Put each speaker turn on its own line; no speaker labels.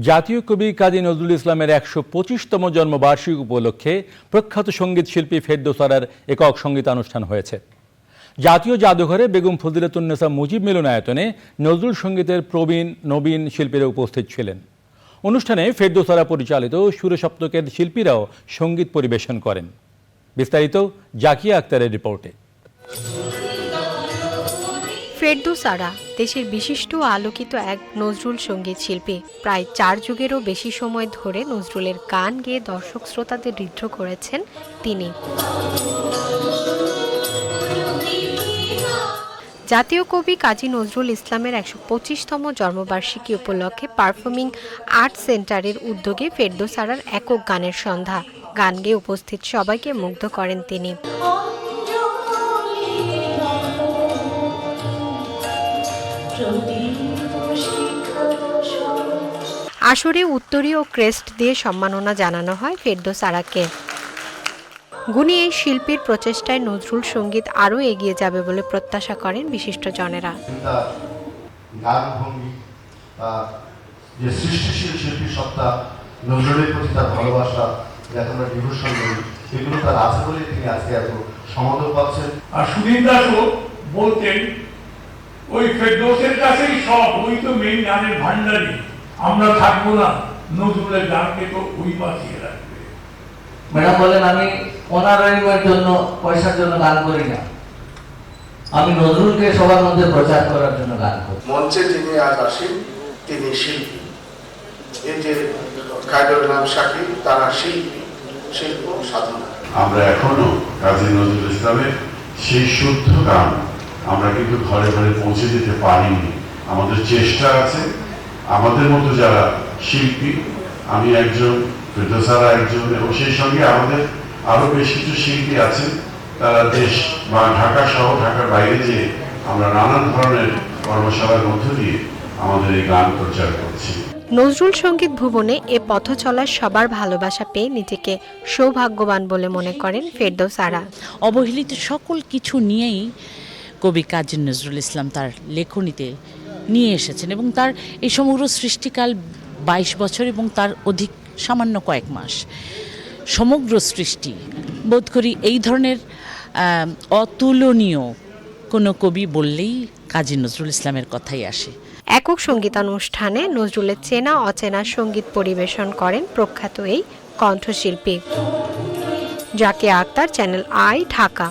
জাতীয় কবি কাজী নজরুল ইসলামের একশো পঁচিশতম জন্মবার্ষিকী উপলক্ষে প্রখ্যাত সংগীত শিল্পী ফেরদোসারার একক সঙ্গীতানুষ্ঠান হয়েছে। জাতীয় জাদুঘরে বেগম ফজিলতুন্নেসা মুজিব মিলনায়তনে নজরুল সঙ্গীতের প্রবীণ, নবীন শিল্পীরা উপস্থিত ছিলেন। অনুষ্ঠানে ফেরদোসারা পরিচালিত সুরসপ্তকের শিল্পীরাও সংগীত পরিবেশন করেন। বিস্তারিত জাকিয়া আক্তারের রিপোর্টে।
ফেরদৌস আরা দেশের বিশিষ্ট আলোকিত এক নজরুল সংগীত শিল্পী। প্রায় চার যুগেরও বেশি সময় ধরে নজরুলের গান গেয়ে দর্শক শ্রোতাদের ঋদ্ধ করেছেন তিনি। জাতীয় কবি কাজী নজরুল ইসলামের একশো পঁচিশতম জন্মবার্ষিকী উপলক্ষে পারফর্মিং আর্ট সেন্টারের উদ্যোগে ফেরদৌস আরার একক গানের সন্ধ্যা। গান গেয়ে উপস্থিত সবাইকে মুগ্ধ করেন তিনি। আসরে উত্তরীয় ক্রেস্ট দিয়ে সম্মাননা জানানো হয় ফেরদৌস আরাকে গুণী এই শিল্পীর প্রচেষ্টায় নজরুল সংগীত আরও এগিয়ে যাবে বলে প্রত্যাশা করেন বিশিষ্টজনেরা।
যে সৃষ্টিশীল শিল্পী সত্তা নজরুলের প্রতি তার ভালোবাসা আমরা ডিভোশন করি এগুলো তার আছে বলে তিনি আজকে এত সমাদর পাচ্ছেন।
আর দাসও বলতেন ওই ফেরদৌসের কাছেই সব ওই তো মেন গানের ভান্ডারি আমরা থাকব না। নজরুলের গানকে তো ওই বাঁচিয়ে রাখবে।
ম্যাডাম বলেন আমি অনারায়ণের জন্য পয়সার জন্য গান করি না। আমি নজরুলকে সবার মধ্যে প্রচার করার জন্য গান করি।
মঞ্চে যিনি আজ আসেন তিনি শিল্পী। এই যে কায়দুল নাম সাকি তারা শিল্পী। শিল্প সাধনা।
আমরা এখনও কাজী নজরুল ইসলামের সেই শুদ্ধ গান আমরা কিন্তু ঘরে ঘরে পৌঁছে দিতে পারিনি। আমাদের চেষ্টা আছে আমাদের মতো যারা শিল্পী আমি একজন ফেরদোসারা একজন এবং সেই সঙ্গে আমাদের আরও বেশ কিছু শিল্পী আছেন। তারা দেশ বা ঢাকা সহ ঢাকার বাইরে যেয়ে আমরা নানান ধরনের কর্মশালার মধ্য দিয়ে আমাদের এই গান প্রচার করছি।
নজরুল সংগীত ভুবনে এ পথ চলার সবার ভালোবাসা পেয়ে নিজেকে সৌভাগ্যবান বলে মনে করেন ফেরদৌস আরা।
অবহেলিত সকল কিছু নিয়েই কবি কাজী নজরুল ইসলাম তার লেখনীতে নিয়ে এসেছেন এবং তার এই সমগ্র সৃষ্টিকাল বাইশ বছর এবং তার অধিক সামান্য কয়েক মাস। সমগ্র সৃষ্টি, বোধ করি এই ধরনের অতুলনীয় কোনো কবি বললেই কাজী নজরুল ইসলামের কথাই আসে।
একক সঙ্গীতানুষ্ঠানে নজরুলের চেনা অচেনা সংগীত পরিবেশন করেন প্রখ্যাত এই কণ্ঠশিল্পী। জাকে আক্তার, চ্যানেল আই, ঢাকা।